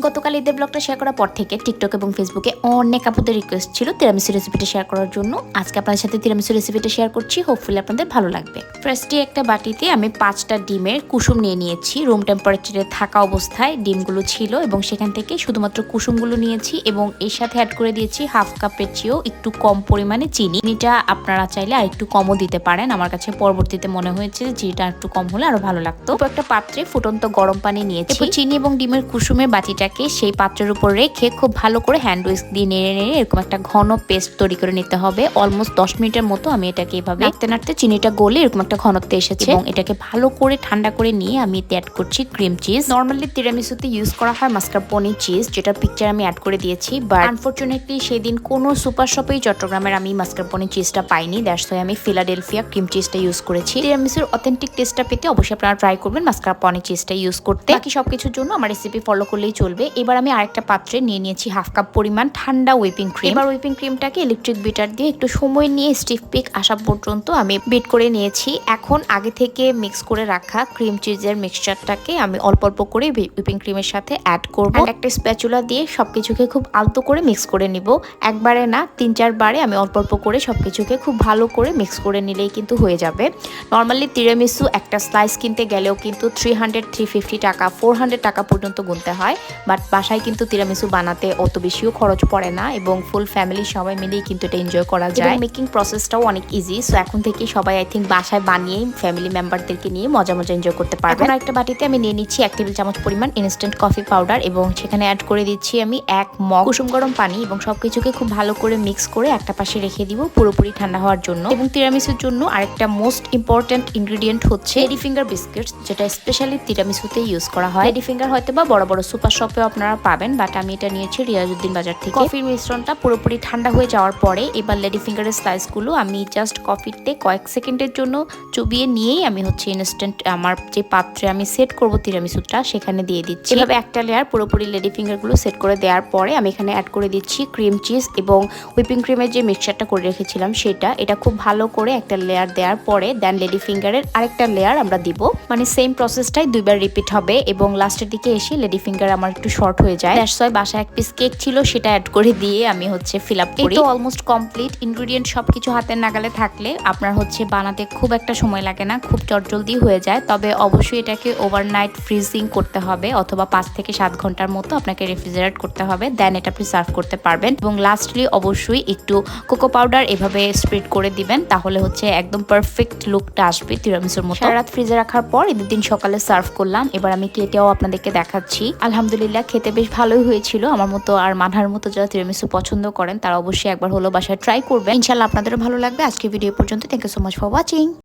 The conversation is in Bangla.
গতকাল ঈদের ব্লগটা শেয়ার করার পর থেকে টিকটক এবং ফেসবুকে অনেক আপুদের রিকোয়েস্ট ছিল তিরামিসু রেসিপিটা শেয়ার করার জন্য। আজকে আপনাদের সাথে তিরামিসু রেসিপিটা শেয়ার করছি। হোপফুলি আপনাদের ভালো লাগবে। ফার্স্টে একটা বাটিতে আমি পাঁচটা ডিমের কুসুম নিয়ে নিয়েছি। রুম টেম্পারেচারে থাকা অবস্থায় ডিমগুলো ছিল এবং সেখান থেকে শুধুমাত্র কুসুমগুলো নিয়েছি এবং এর সাথে অ্যাড করে দিয়েছি হাফ কাপের চেয়েও একটু কম পরিমাণে চিনি। চিনিটা আপনারা চাইলে আর একটু কমও দিতে পারেন। আমার কাছে পরবর্তীতে মনে হয়েছে চিনিটা একটু কম হলে আরও ভালো লাগতো। একটা পাত্রে ফুটন্ত গরম পানি নিয়েছি। চিনি এবং ডিমের কুসুমের বাটিটাকে সেই পাত্রের উপর রেখে খুব ভালো করে হ্যান্ড উইস্ক দিয়ে নেড়ে নেড়ে এরকম একটা ঘন পেস্ট তৈরি করে নিতে হবে। অলমোস্ট দশ মিনিটের মতো আমি এটাকে এভাবে নাড়তে নাড়তে চিনিটা গলে এরকম একটা ঘনত্বে এসেছে এবং এটাকে ভালো করে ঠান্ডা করে নিয়ে আমি এতে অ্যাড করছি ক্রিম চিজ নর্মালি তিরামিসুতে ইউজ করা হয় মাস্কারপোনি চিজ যেটা পিকচার আমি অ্যাড করে দিয়েছি বাট আনফর্চুনেটলি সেদিন কোনো সুপার শপেই চট্টগ্রামের আমি মাস্কারপোনি চিজটা পাইনি দ্যাটস ওয়াই আমি ফিলাডেলফিয়া ক্রিম চিজটা ইউজ করেছি। তিরামিসুর অথেন্টিক টেস্টটা পেতে অবশ্যই আপনারা ট্রাই করবেন মাস্কারপোনি চিজটা ইউজ করতে। বাকি সবকিছুর জন্য আমার রেসিপি ফলো করলেই চলবে। এবার আমি আরেকটা পাত্রে নিয়ে নিয়েছি হাফ কাপ পরিমাণ ঠান্ডা হুইপিং ক্রিম এবার হুইপিং ক্রিমটাকে ইলেকট্রিক বিটার দিয়ে একটু সময় নিয়ে স্টিফ পিক আসা পর্যন্ত আমি বিট করে নিয়েছি। এখন আগে থেকে মিক্স করে রাখা ক্রিম চিজের মিক্সচারটাকে আমি অল্প অল্প করে হুইপিং ক্রিমের সাথে অ্যাড করব। একটা স্প্যাচুলা দিয়ে সবকিছুকে খুব আলতো করে মিক্স করে নিব। একবারে না তিন চারবারে আমি অল্প অল্প করে সবকিছুকে খুব ভালো করে মিক্স করে নিলেই কিন্তু হয়ে যাবে। নর্মালি তিরামিসু একটা স্লাইস কিনতে গেলেও কিন্তু থ্রি হান্ড্রেড থ্রি ফিফটি টাকা ফোর হান্ড্রেড টাকা পর্যন্ত গুনতে হয়। বাট বাসায় কিন্তু তিরামিসু বানাতে অত বেশিও খরচ পড়ে না এবং ফুল ফ্যামিলি সবাই মিলেই কিন্তু এটা এনজয় করা যায়। মেকিং প্রসেসটাও অনেক ইজি সো এখন থেকে সবাই আই থিঙ্ক বাসায় বানিয়েই ফ্যামিলি মেম্বারদেরকে নিয়ে মজা মজা এনজয় করতে পারবে। এখন একটা বাটিতে আমি নিয়ে নিচ্ছি এক টেবিল চামচ পরিমাণ ইনস্ট্যান্ট কফি পাউডার এবং সেখানে অ্যাড করে দিচ্ছি আমি এক মগ কুসুম গরম পানি এবং সবকিছুকে খুব ভালো করে মিক্স করে একটা পাশে রেখে দিব পুরোপুরি ঠান্ডা হওয়ার জন্য। এবং তিরামিসুর জন্য আরেকটা মোস্ট ইম্পর্ট্যান্ট ইনগ্রেডিয়েন্ট হচ্ছে লেডি ফিঙ্গার বিস্কিটস যেটা স্পেশালি তিরামিসুতে ইউজ করা হয়। লেডি ফিঙ্গার হয়তো বা বড় বড় সুপার শপে আপনারা পাবেন বাট আমি এটা নিয়েছি রিয়াজুদ্দিন বাজার থেকে। কফির মিশ্রণটা পুরোপুরি ঠান্ডা হয়ে যাওয়ার পরে এবার লেডি ফিঙ্গারের স্লাইসগুলো আমি জাস্ট কফিতে কয়েক সেকেন্ডের জন্য চুবিয়ে নিয়েই আমি হচ্ছে ইনস্ট্যান্ট আমার যে পাত্রে আমি সেট করব তিরামিসুটা সেখানে দিয়ে দিচ্ছি। এভাবে একটা লেয়ার পুরোপুরি লেডি ফিঙ্গারগুলো সেট করে দেওয়ার পরে আমি এখানে অ্যাড করে দিচ্ছি ক্রিম চিজ এবং হুইপিং ক্রিমের যে মিক্সচারটা করে রেখেছিলাম সেটা, এটা খুব ভালো করে একটা লেয়ার দেওয়ার পরে দেন লেডি ফিঙ্গারের আরেকটা লেয়ার আমরা দিব। মানে সেম প্রসেসটাই দুইবার রিপিট হবে এবং লাস্টের দিকে এসে লেডি ফিঙ্গার আমার একটু শর্ট হয়ে যায়। দ্যাটস ওয়াই বাসায় এক পিস কেক ছিল সেটা অ্যাড করে দিয়ে আমি হচ্ছে ফিল আপ করি। তো অলমোস্ট কমপ্লিট ইনগ্রেডিয়েন্ট সবকিছু হাতের নাগালে থাকলে আপনার হচ্ছে বানাতে খুব একটা সময় লাগে না খুব চটজলদি হয়ে যায়। তবে অবশ্যই এটাকে ওভারনাইট ফ্রিজিং করতে হবে অথবা পাঁচ থেকে সাত ঘণ্টার মতো আপনাকে রেফ্রিজারেট করতে হবে দেন এটা আপনি সার্ভ করতে পারবেন। এবং লাস্টলি অবশ্যই একটু কোকো পাউডার এভাবে স্প্রেড করে দিবেন তাহলে হচ্ছে একদম পারফেক্ট লুকটা আসবে তিরামিসুর মতো। রাত ফ্রিজে রাখার পর ঈদের দিন সকালে সার্ভ করলাম। এবার আমি কেটেও আপনাদেরকে দেখাচ্ছি। আলহামদুলিল্লাহ খেতে বেশ ভালোই হয়েছিল। আমার মতো আর মানহার মতো যারা তিরামিসু পছন্দ করেন, তারা অবশ্যই একবার হলো বাসায় ট্রাই করবেন। ইনশাল্লাহ আপনাদেরও ভালো লাগবে। আজকে ভিডিও পর্যন্ত thank you so much for watching